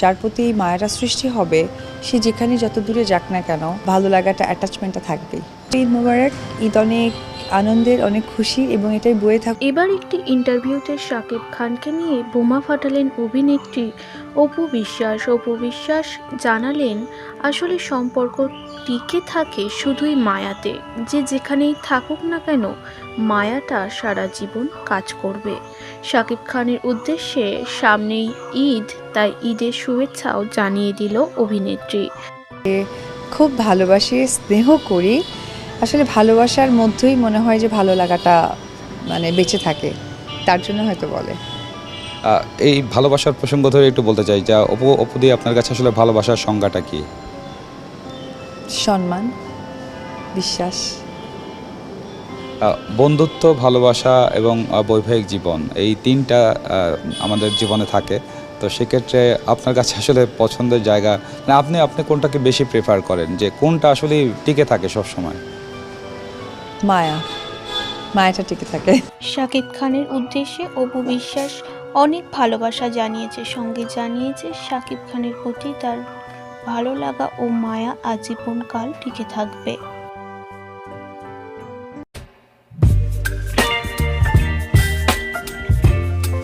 যার প্রতি এই সৃষ্টি হবে, সে যেখানে যত দূরে যাক না কেন, ভালো লাগাটা অ্যাটাচমেন্টটা থাকবেই। ঈদ মোবারক ঈদ অনেক আনন্দের অনেক খুশি এবং এটাই বয়ে থাকুক এবার একটি ইন্টারভিউতে শাকিব খানকে নিয়ে বোমা ফাটালেন অভিনেত্রী অপু বিশ্বাস। অপু বিশ্বাস জানালেন আসলে সম্পর্ক টিকে থাকে শুধুই মায়াতে। যে যেখানেই থাকুক না কেন মায়াটা সারা জীবন কাজ করবে। শাকিব খানের উদ্দেশ্যে সামনেই ঈদ তাই ঈদের শুভেচ্ছাও জানিয়ে দিল অভিনেত্রী। খুব ভালোবাসি স্নেহ করি। আসলে ভালোবাসার মধ্যেই মনে হয় যে ভালো লাগাটা মানে বেঁচে থাকে তার জন্য হয়তো বলে। এই ভালোবাসার প্রসঙ্গ ধরে একটু বলতে চাই যা অপু অপুদি আপনার কাছে আসলে ভালোবাসার সংজ্ঞাটা কি? সম্মান বিশ্বাস। বন্ধুত্ব ভালোবাসা এবং বৈবাহিক জীবন এই তিনটা আমাদের জীবনে থাকে। তো সেক্ষেত্রে আপনার কাছে আসলে পছন্দের জায়গা মানে আপনি আপনি কোনটাকে বেশি প্রেফার করেন? যে কোনটা আসলে টিকে থাকে সব সময় মায়া। মায়াটা টিকে থাকে। শাকিব খানের উদ্দেশ্যে অপু বিশ্বাস অনেক ভালোবাসা জানিয়েছে, সঙ্গে জানিয়েছে শাকিব খানের প্রতি তার ভালো লাগা ও মায়া আজীবনকাল টিকে থাকবে।